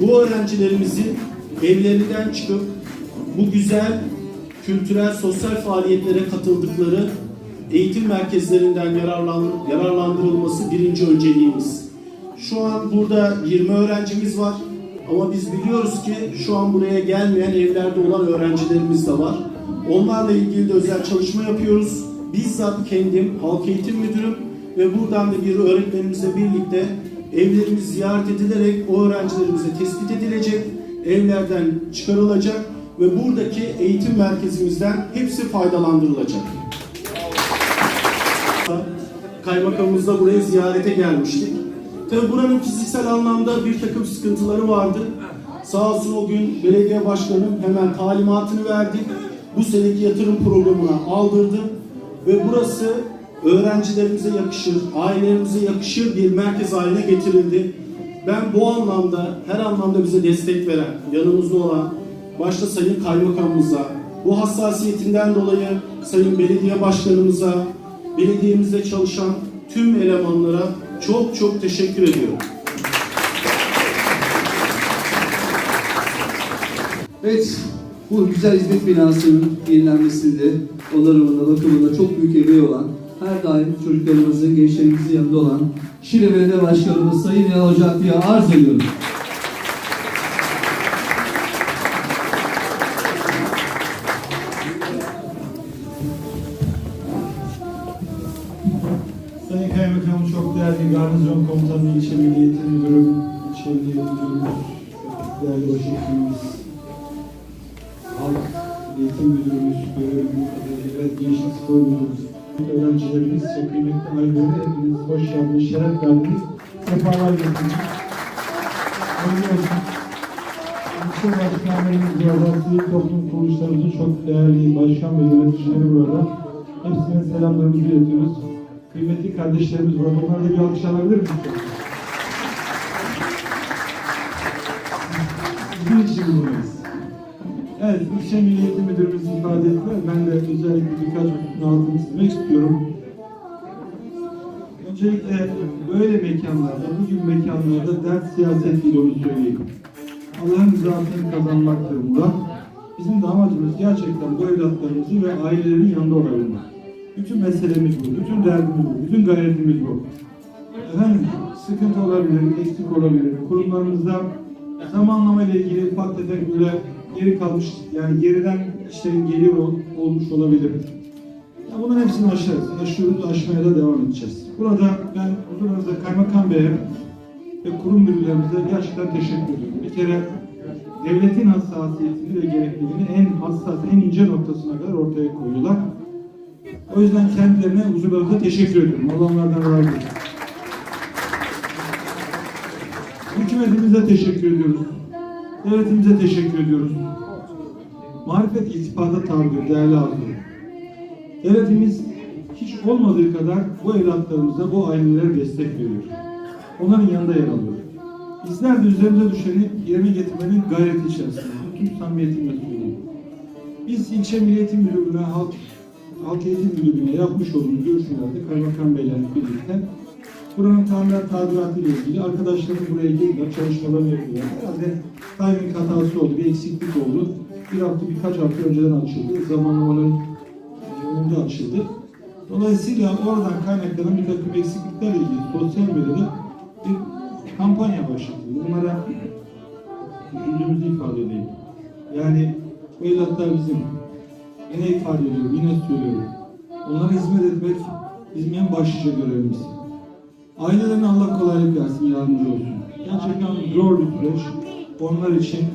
bu öğrencilerimizin evlerinden çıkıp bu güzel kültürel, sosyal faaliyetlere katıldıkları eğitim merkezlerinden yararlan, yararlandırılması birinci önceliğimiz. Şu an burada 20 öğrencimiz var ama biz biliyoruz ki şu an buraya gelmeyen evlerde olan öğrencilerimiz de var. Onlarla ilgili de özel çalışma yapıyoruz. Bizzat kendim halk eğitim müdürüm ve buradan da bir öğretmenimizle birlikte evlerimiz ziyaret edilerek o öğrencilerimize tespit edilecek, evlerden çıkarılacak ve buradaki eğitim merkezimizden hepsi faydalandırılacak. Kaymakamımız da buraya ziyarete gelmiştik. Tabi buranın fiziksel anlamda bir takım sıkıntıları vardı. Sağ olsun o gün belediye başkanım hemen talimatını verdi. Bu seneki yatırım programına aldırdı. Ve burası öğrencilerimize yakışır, ailelerimize yakışır bir merkez haline getirildi. Ben bu anlamda, her anlamda bize destek veren, yanımızda olan, başta Sayın Kaymakamımıza, bu hassasiyetinden dolayı Sayın Belediye Başkanımıza, belediyemizde çalışan tüm elemanlara çok çok teşekkür ediyorum. Evet, bu güzel hizmet binasının yenilenmesinde, onarımında, bakımında çok büyük emeği olan, her daim çocuklarımızın, gençlerimizin yanında olan Şile Belediye Başkanımız Sayın Yanal Ocaklı'ya arz ediyorum. Sayın Kaymakamım çok değerli garnizon komutanı, ilçe milli eğitim müdürüm, ilçe milli eğitim müdürümüz, değerli başhekimimiz, halk eğitim müdürümüz, görevli ve gençlik spor öğrencilerimiz, çok kıymetli aileleri hepiniz hoş geldiniz, şeref verdiniz, sefalar getirdiniz. Hayırlı olsun. İlçe başkanlarımız toplum kuruluşlarımızın çok değerli başkan ve yöneticileri burada. Hepsine selamlarımızı iletiyoruz. Kıymetli kardeşlerimiz burada. Onlara da bir alkış alabilir miyiz? Bizim için buradayız. Evet, İlçe Milli Müdürümüz ifade etti. Ben de özellikle birkaç hususun altını çizmek istiyorum. Öncelikle böyle mekanlarda, bugün mekanlarda dert siyaset değil onu söyleyeyim. Allah'ın rızasını kazanmaktır burada. Bizim de amacımız gerçekten bu evlatlarımızın ve ailelerin yanında olabilmek. Bütün meselemiz bu, bütün derdimiz bu, bütün gayretimiz bu. Efendim, sıkıntı olabilir, eksik olabilir. Kurumlarımızda zamanlama ile ilgili ufak tefek böyle geri kalmış, yani geriden işlerin geliyor ol- olmuş olabilir. Ya bunların hepsini aşarız, aşıyoruz, aşmaya da devam edeceğiz. Burada ben huzurunuzda Kaymakam Bey'e ve kurum müdürlerimize gerçekten teşekkür ediyorum. Bir kere devletin hassasiyetini ve gerekliliğini en hassas, en ince noktasına kadar ortaya koyuyorlar. O yüzden kendilerine huzurlarınızda teşekkür ediyorum. Allah onlardan razı olsun. Hükümetimize teşekkür ediyoruz. Devletimize teşekkür ediyoruz. Marifet iltifata tabidir değerli ağzım. Devletimiz hiç olmadığı kadar bu evlatlarımıza, bu ailelere destek veriyor. Onların yanında yer alıyor. Bizler de üzerimize düşeni yerine getirmenin gayreti içerisinde. Bütün samimiyetimle söylüyorum. Biz ilçe Milli Müdürlüğü'ne, halk, halk eğitim müdürlüğüne yapmış olduğumuz görüşmelerde Kaymakam Bey'le birlikte buranın tamirat tadilatı ile ilgili arkadaşlarım buraya girdiler, çalışmalarını yapıyorlar. Herhalde timing hatası oldu, bir eksiklik oldu. Bir hafta, birkaç hafta önceden açıldı. Zamanlamaların önünde açıldı. Dolayısıyla oradan kaynaklanan bir takım eksikliklerle ilgili sosyal medyada bir kampanya başlatıldı. Bunlara üzüldüğümüzü ifade edeyim. Yani bu evlatlar bizim. Yine ifade ediyorum, yine söylüyorum. Onlara hizmet etmek bizim en başlıca görevimiz. Ailelerine Allah kolaylık versin, yardımcı olsun. Gerçekten zor bir süreç. Onlar için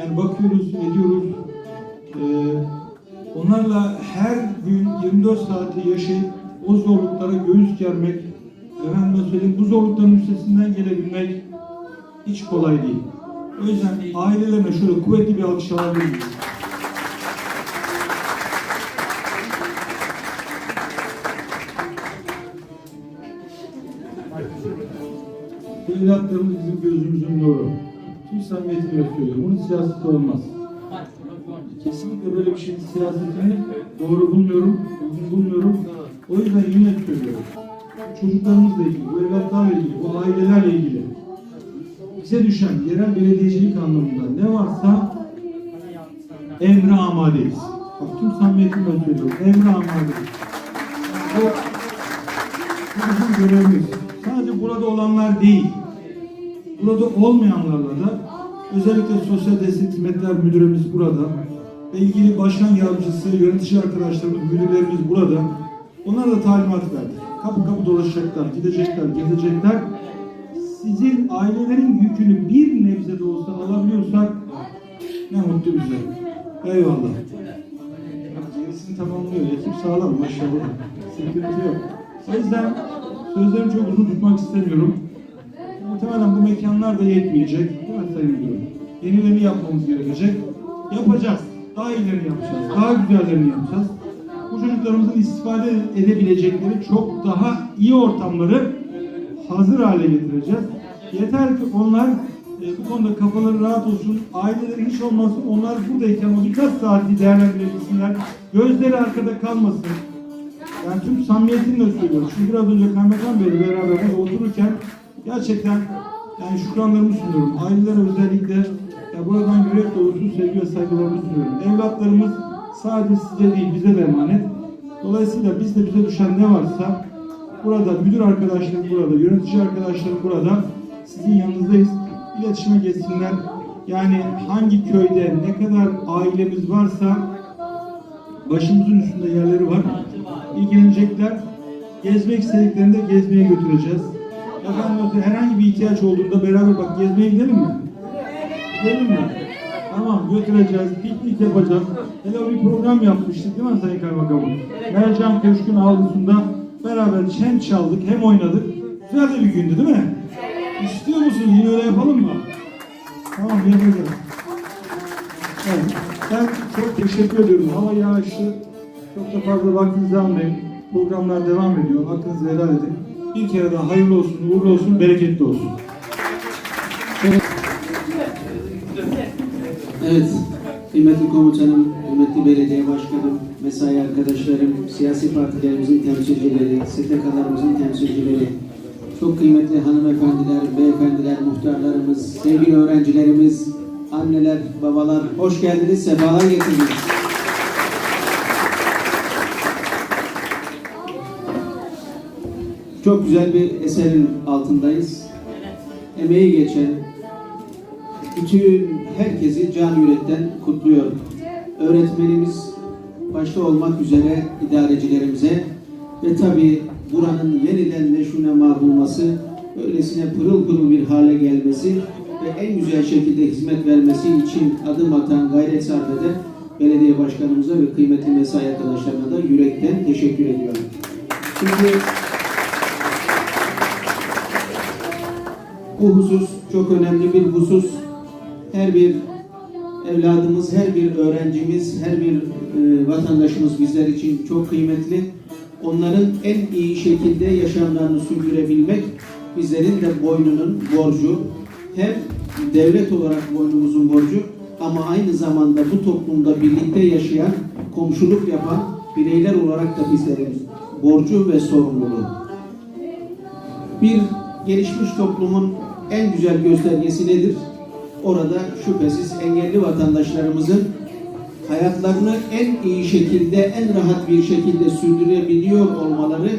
yani bakıyoruz, ediyoruz. Ee, onlarla her gün 24 saati yaşayıp o zorluklara göğüs germek, efendime söyleyeyim bu zorlukların üstesinden gelebilmek hiç kolay değil. O yüzden ailelerine şöyle kuvvetli bir alkış alabilir miyiz? Evlatlarımız bizim gözümüzün nuru. Tüm samimiyetimle söylüyorum. Bunun siyaseti olmaz. Kesinlikle böyle bir şeyin siyasetini doğru bulmuyorum, uygun bulmuyorum. O yüzden yine söylüyorum. Bu çocuklarımızla ilgili, bu evlatlarla ilgili, bu ailelerle ilgili bize düşen yerel belediyecilik anlamında ne varsa emre amadeyiz. Bak tüm samimiyetimle söylüyorum. Emre amadeyiz. O, bu bizim görevimiz. Sadece burada olanlar değil, burada olmayanlarla da özellikle Sosyal Destek Hizmetler Müdürümüz burada ve ilgili başkan yardımcısı, yönetici arkadaşlarımız, müdürlerimiz burada. Onlara da talimat verdik. Kapı kapı dolaşacaklar, gidecekler, gezecekler. Sizin ailelerin yükünü bir nebze de olsa alabiliyorsak ne mutlu bize. Eyvallah. Gerisini tamamlıyor. Ekip sağlam maşallah. Sıkıntı yok. O yüzden sözlerimi çok uzun tutmak istemiyorum. Muhtemelen bu mekanlar da yetmeyecek. Değil mi Sayın Müdürüm? Yenilerini yapmamız gerekecek. Yapacağız. Daha iyilerini yapacağız. Daha güzellerini yapacağız. Bu çocuklarımızın istifade edebilecekleri çok daha iyi ortamları hazır hale getireceğiz. Yeter ki onlar e, bu konuda kafaları rahat olsun. Aileleri hiç olmasın. Onlar buradayken o birkaç saati değerlendirebilsinler. Gözleri arkada kalmasın. Yani tüm samimiyetimle söylüyorum. Çünkü biraz önce Kaymakam Bey'le beraber otururken gerçekten yani şükranlarımı sunuyorum. Ailelere özellikle ya buradan yürek dolusu sevgi ve saygılarımı sunuyorum. Evlatlarımız sadece size değil bize de emanet. Dolayısıyla biz de bize düşen ne varsa burada müdür arkadaşlarım burada, yönetici arkadaşlarım burada sizin yanınızdayız. İletişime geçsinler. Yani hangi köyde ne kadar ailemiz varsa başımızın üstünde yerleri var. İlgilenecekler. Gezmek istediklerinde gezmeye götüreceğiz. Efendim herhangi bir ihtiyaç olduğunda beraber bak gezmeye gidelim mi? Gidelim mi? Tamam götüreceğiz, piknik yapacağız. Hele o bir program yapmıştık değil mi Sayın Kaymakamım? Mercan Köşkü'nün avlusunda beraber çen çaldık, hem oynadık. Güzel de bir gündü değil mi? İstiyor musunuz? Yine öyle yapalım mı? Tamam yapacağız. Evet. Ben çok teşekkür ediyorum. Hava yağışlı. Çok da fazla vaktinizi almayın. Programlar devam ediyor. Hakkınızı helal edin. Bir kere daha hayırlı olsun, uğurlu olsun, bereketli olsun. Evet, kıymetli komutanım, kıymetli belediye başkanım, mesai arkadaşlarım, siyasi partilerimizin temsilcileri, STK'larımızın temsilcileri, çok kıymetli hanımefendiler, beyefendiler, muhtarlarımız, sevgili öğrencilerimiz, anneler, babalar, hoş geldiniz, sefalar getirdiniz. Çok güzel bir eserin altındayız. Emeği geçen, bütün herkesi can yürekten kutluyorum. Öğretmenimiz başta olmak üzere idarecilerimize ve tabi buranın yeniden neşunema bulması, öylesine pırıl pırıl bir hale gelmesi ve en güzel şekilde hizmet vermesi için adım atan, gayret sarf eden belediye başkanımıza ve kıymetli mesai arkadaşlarına da yürekten teşekkür ediyorum. Çünkü bu husus çok önemli bir husus her bir evladımız, her bir öğrencimiz, her bir e, vatandaşımız bizler için çok kıymetli. Onların en iyi şekilde yaşamlarını sürdürebilmek bizlerin de boynunun borcu. Hem devlet olarak boynumuzun borcu ama aynı zamanda bu toplumda birlikte yaşayan, komşuluk yapan bireyler olarak da bizlerin borcu ve sorumluluğu. Bir gelişmiş toplumun en güzel göstergesi nedir? Orada şüphesiz engelli vatandaşlarımızın hayatlarını en iyi şekilde, en rahat bir şekilde sürdürebiliyor olmaları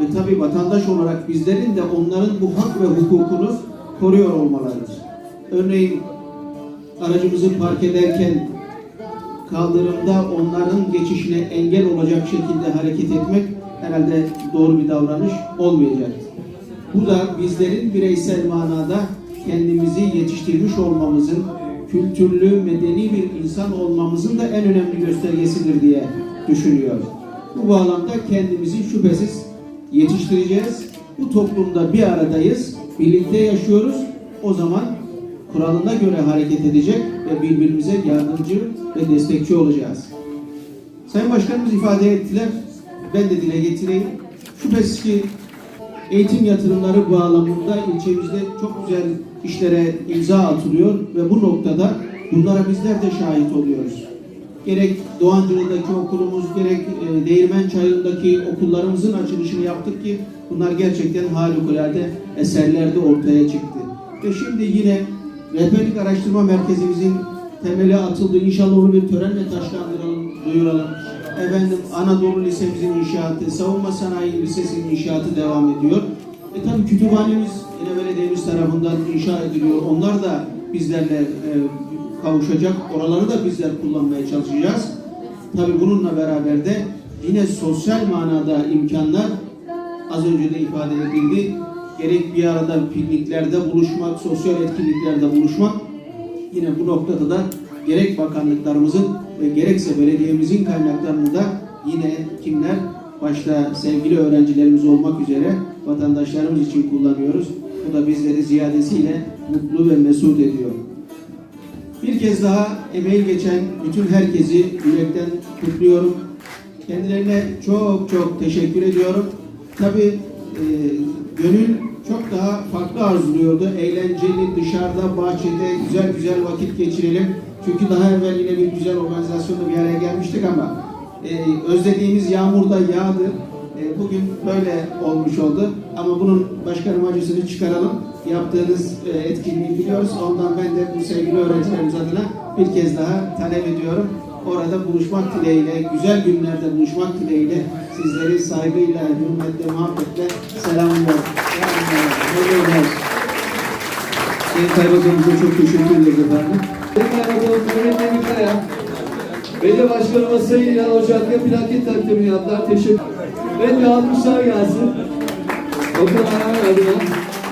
ve tabi vatandaş olarak bizlerin de onların bu hak ve hukukunu koruyor olmalarıdır. Örneğin aracımızı park ederken kaldırımda onların geçişine engel olacak şekilde hareket etmek herhalde doğru bir davranış olmayacaktır. Bu da bizlerin bireysel manada kendimizi yetiştirmiş olmamızın, kültürlü, medeni bir insan olmamızın da en önemli göstergesidir diye düşünüyorum. Bu bağlamda kendimizi şüphesiz yetiştireceğiz. Bu toplumda bir aradayız, birlikte yaşıyoruz. O zaman kuralına göre hareket edecek ve birbirimize yardımcı ve destekçi olacağız. Sayın Başkanımız ifade ettiler, ben de dile getireyim. Şüphesiz ki eğitim yatırımları bağlamında ilçemizde çok güzel işlere imza atılıyor ve bu noktada bunlara bizler de şahit oluyoruz. Gerek Doğancılı'daki okulumuz, gerek e, Değirmen Çayı'ndaki okullarımızın açılışını yaptık ki bunlar gerçekten harikulade eserler de ortaya çıktı. Ve şimdi yine Rehberlik Araştırma Merkezimizin temeli atıldı. İnşallah onu bir törenle taşlandıralım, duyuralım. Efendim Anadolu Lisemizin inşaatı, Savunma Sanayi Lisesi'nin inşaatı devam ediyor. E tabii kütüphanemiz yine belediyemiz tarafından inşa ediliyor. Onlar da bizlerle e, kavuşacak. Oraları da bizler kullanmaya çalışacağız. Tabii bununla beraber de yine sosyal manada imkanlar az önce de ifade edildi. Gerek bir arada pikniklerde buluşmak, sosyal etkinliklerde buluşmak yine bu noktada da gerek bakanlıklarımızın ve gerekse belediyemizin kaynaklarını da yine kimler başta sevgili öğrencilerimiz olmak üzere vatandaşlarımız için kullanıyoruz. Bu da bizleri ziyadesiyle mutlu ve mesut ediyor. Bir kez daha emeği geçen bütün herkesi yürekten kutluyorum. Kendilerine çok çok teşekkür ediyorum. Tabii e, gönül çok daha farklı arzuluyordu. Eğlenceli, dışarıda, bahçede güzel güzel vakit geçirelim. Çünkü daha evvel yine bir güzel organizasyonda bir araya gelmiştik ama e, özlediğimiz yağmur da yağdı. E, bugün böyle olmuş oldu. Ama bunun başkanım acısını çıkaralım. Yaptığınız e, etkinliği biliyoruz. Ondan ben de bu sevgili öğrencilerimiz adına bir kez daha talep ediyorum. Orada buluşmak dileğiyle, güzel günlerde buluşmak dileğiyle sizleri saygıyla, hürmetle, muhabbetle selamlıyorum. Selamlıyorum. Sayın Kaymakamımıza çok teşekkür ederiz efendim. Sayın Kaymakamım Mehmet Emin Kaya, Belediye Başkanıma Sayın İlhan Ocak'la plaket takdimini yaptılar. Teşekkür Ben de almışlar gelsin. Okul adına.